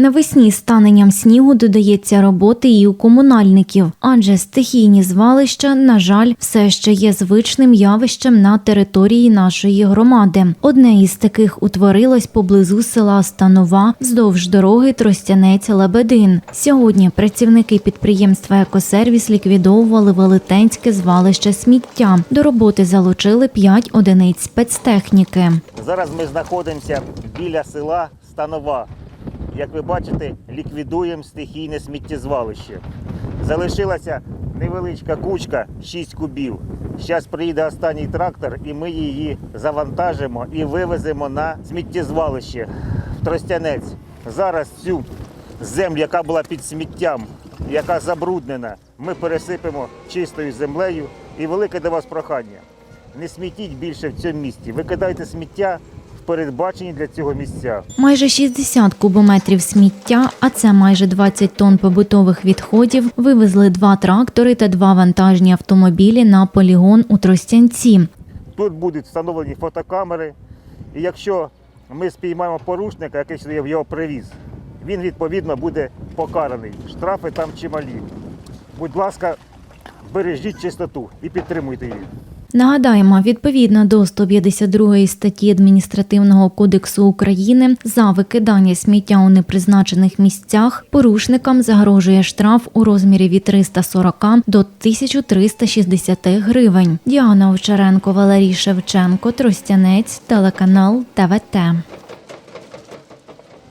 Навесні з таненням снігу додається роботи і у комунальників, адже стихійні звалища, на жаль, все ще є звичним явищем на території нашої громади. Одне із таких утворилось поблизу села Станова вздовж дороги Тростянець-Лебедин. Сьогодні працівники підприємства Екосервіс ліквідовували велетенське звалище сміття. До роботи залучили 5 одиниць спецтехніки. Зараз ми знаходимося біля села Станова. Як ви бачите, ліквідуємо стихійне сміттєзвалище. Залишилася невеличка кучка 6 кубів. Зараз приїде останній трактор і ми її завантажимо і вивеземо на сміттєзвалище в Тростянець. Зараз цю землю, яка була під сміттям, яка забруднена, ми пересипемо чистою землею. І велике до вас прохання. Не смітіть більше в цьому місті. Викидайте сміття передбачені для цього місця. Майже 60 кубометрів сміття, а це майже 20 тонн побутових відходів, вивезли два трактори та два вантажні автомобілі на полігон у Тростянці. Тут будуть встановлені фотокамери. І якщо ми спіймаємо порушника, який сюди його привіз, він відповідно буде покараний. Штрафи там чималі. Будь ласка, бережіть чистоту і підтримуйте її. Нагадаємо, відповідно до 152 статті Адміністративного кодексу України за викидання сміття у непризначених місцях порушникам загрожує штраф у розмірі від 340 до 1360 гривень. Діана Овчаренко, Валерій Шевченко, Тростянець, телеканал ТВТ.